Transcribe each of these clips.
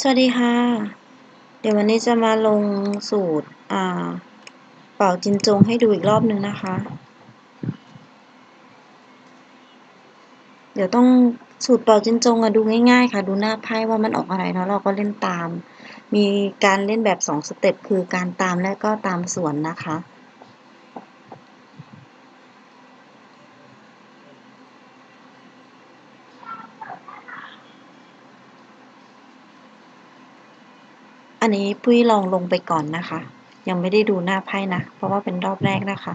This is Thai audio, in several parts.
สวัสดีค่ะ เดี๋ยววันนี้จะมาลงสูตร อ่า เป่าจินจงให้ดูอีกรอบหนึ่งนะคะ เดี๋ยวต้องสูตรเป่าจินจงอะดูง่ายๆ ค่ะ ดูหน้าไพ่ว่ามันออกอะไรแล้วเราก็เล่นตาม มีการเล่นแบบสองสเต็ปคือการตามและก็ตามส่วนนะคะ อันนี้ปุ้ยลองลงไปก่อนนะคะ ยังไม่ได้ดูหน้าไพ่นะ เพราะว่าเป็นรอบแรกนะคะ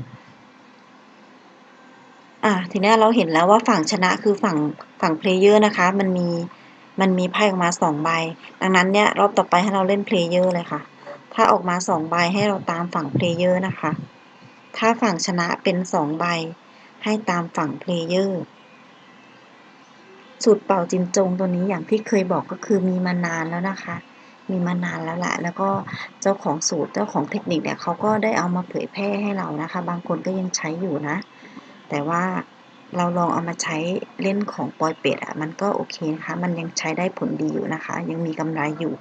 อะทีนี้เราเห็นแล้วว่าฝั่งชนะคือฝั่งฝั่งเพลเยอร์นะคะ มันมีมันมีไพ่ออกมาสองใบ ดังนั้นเนี่ยรอบต่อไปให้เราเล่นเพลเยอร์เลยค่ะ ถ้าออกมาสองใบให้เราตามฝั่งเพลเยอร์นะคะ ถ้าฝั่งชนะเป็นสองใบ ให้ตามฝั่งเพลเยอร์สูตรเป่าจินจงตัวนี้อย่างที่เคยบอกก็คือมีมานานแล้วนะคะ มีมานานแล้วแหละแล้วก็เจ้าของสูตรเจ้าของเทคนิคเนี่ยเขาก็ได้เอามาเผยแพร่ให้เรานะคะ บางคนก็ยังใช้อยู่นะ แต่ว่าเราลองเอามาใช้เล่นของปอยเป็ดอะมันก็โอเคนะคะ มันยังใช้ได้ผลดีอยู่นะคะ ยังมีกำไรอยู่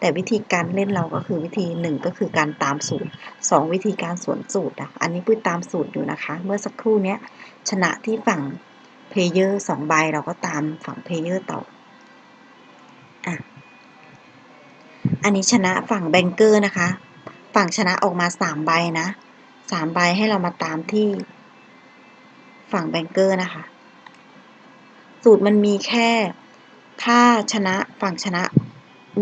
แต่วิธีการเล่นเราก็คือวิธีหนึ่งก็คือการตามสูตรสองวิธีการสวนสูตรอะอันนี้ปุ้ยตามสูตรอยู่นะคะ เมื่อสักครู่เนี้ยชนะที่ฝั่งเพลเยอร์สองใบเราก็ตามฝั่งเพลเยอร์ต่ออะ อันนี้ชนะฝั่งแบงเกอร์นะคะ ฝั่งชนะออกมาสามใบนะสามใบให้เรามาตามที่ ฝั่งแบงเกอร์นะคะ สูตรมันมีแค่ ถ้าชนะฝั่งชนะ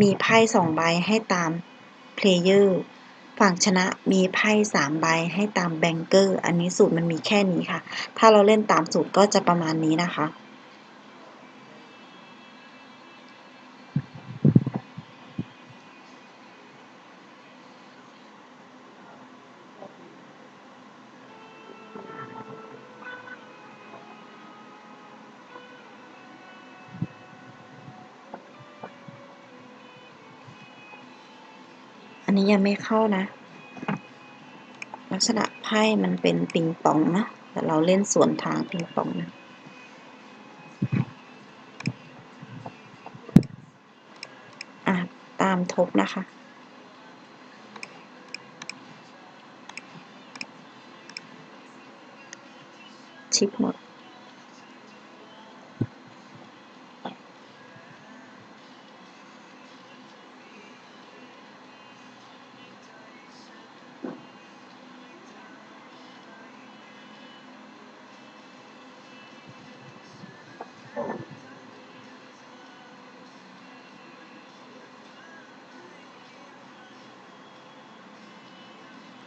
มีไพ่สองใบให้ตามเพลเยอร์ฝั่งชนะมีไพ่สามใบให้ตามแบงเกอร์ อันนี้สูตรมันมีแค่นี้ค่ะ ถ้าเราเล่นตามสูตรก็จะประมาณนี้นะคะ นนี้ยังไม่เข้านะ ลักษณะไพ่มันเป็นปิงปองนะแต่เราเล่นสวนทางปิงปองนะอะตามทบนะคะชิปหมด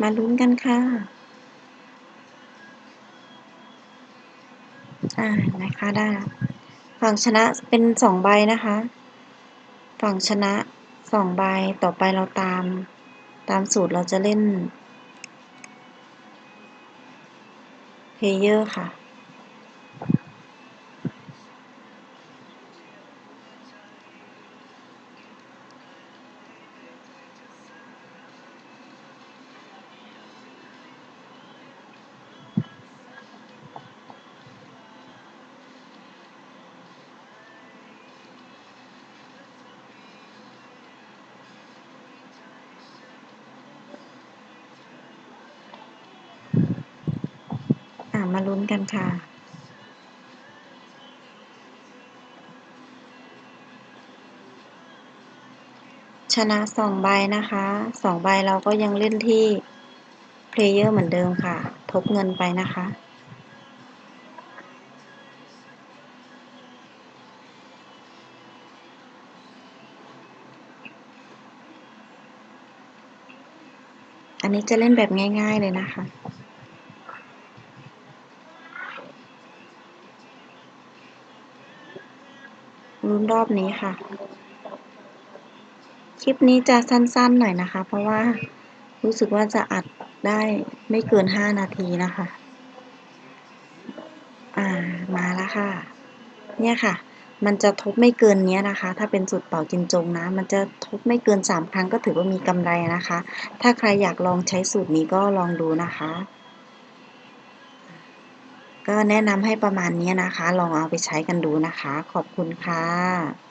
มาลุ้นกันค่ะ อ่า นะคะได้ ฝั่งชนะเป็นสองใบนะคะ ฝั่งชนะสองใบ ต่อไปเราตาม ตามสูตรเราจะเล่น เพเยอร์ค่ะ มาลุ้นกันค่ะ ชนะสองใบนะคะสองใบเราก็ยังเล่นที่เพลเยอร์เหมือนเดิมค่ะ ทบเงินไปนะคะอันนี้จะเล่นแบบง่าย ๆ เลยนะคะ ลุ้นรอบนี้ค่ะ คลิปนี้จะสั้นๆหน่อยนะคะ เพราะว่ารู้สึกว่าจะอัดได้ไม่เกิน5นาทีนะคะ อ่ามาแล้วค่ะ เนี่ยค่ะ มันจะทบไม่เกินเนี้ยนะคะ ถ้าเป็นสูตรเป่าจินจงนะ มันจะทบไม่เกิน3ครั้งก็ถือว่ามีกำไรนะคะ ถ้าใครอยากลองใช้สูตรนี้ก็ลองดูนะคะ ก็แนะนำให้ประมาณนี้นะคะ ลองเอาไปใช้กันดูนะคะ ขอบคุณค่ะ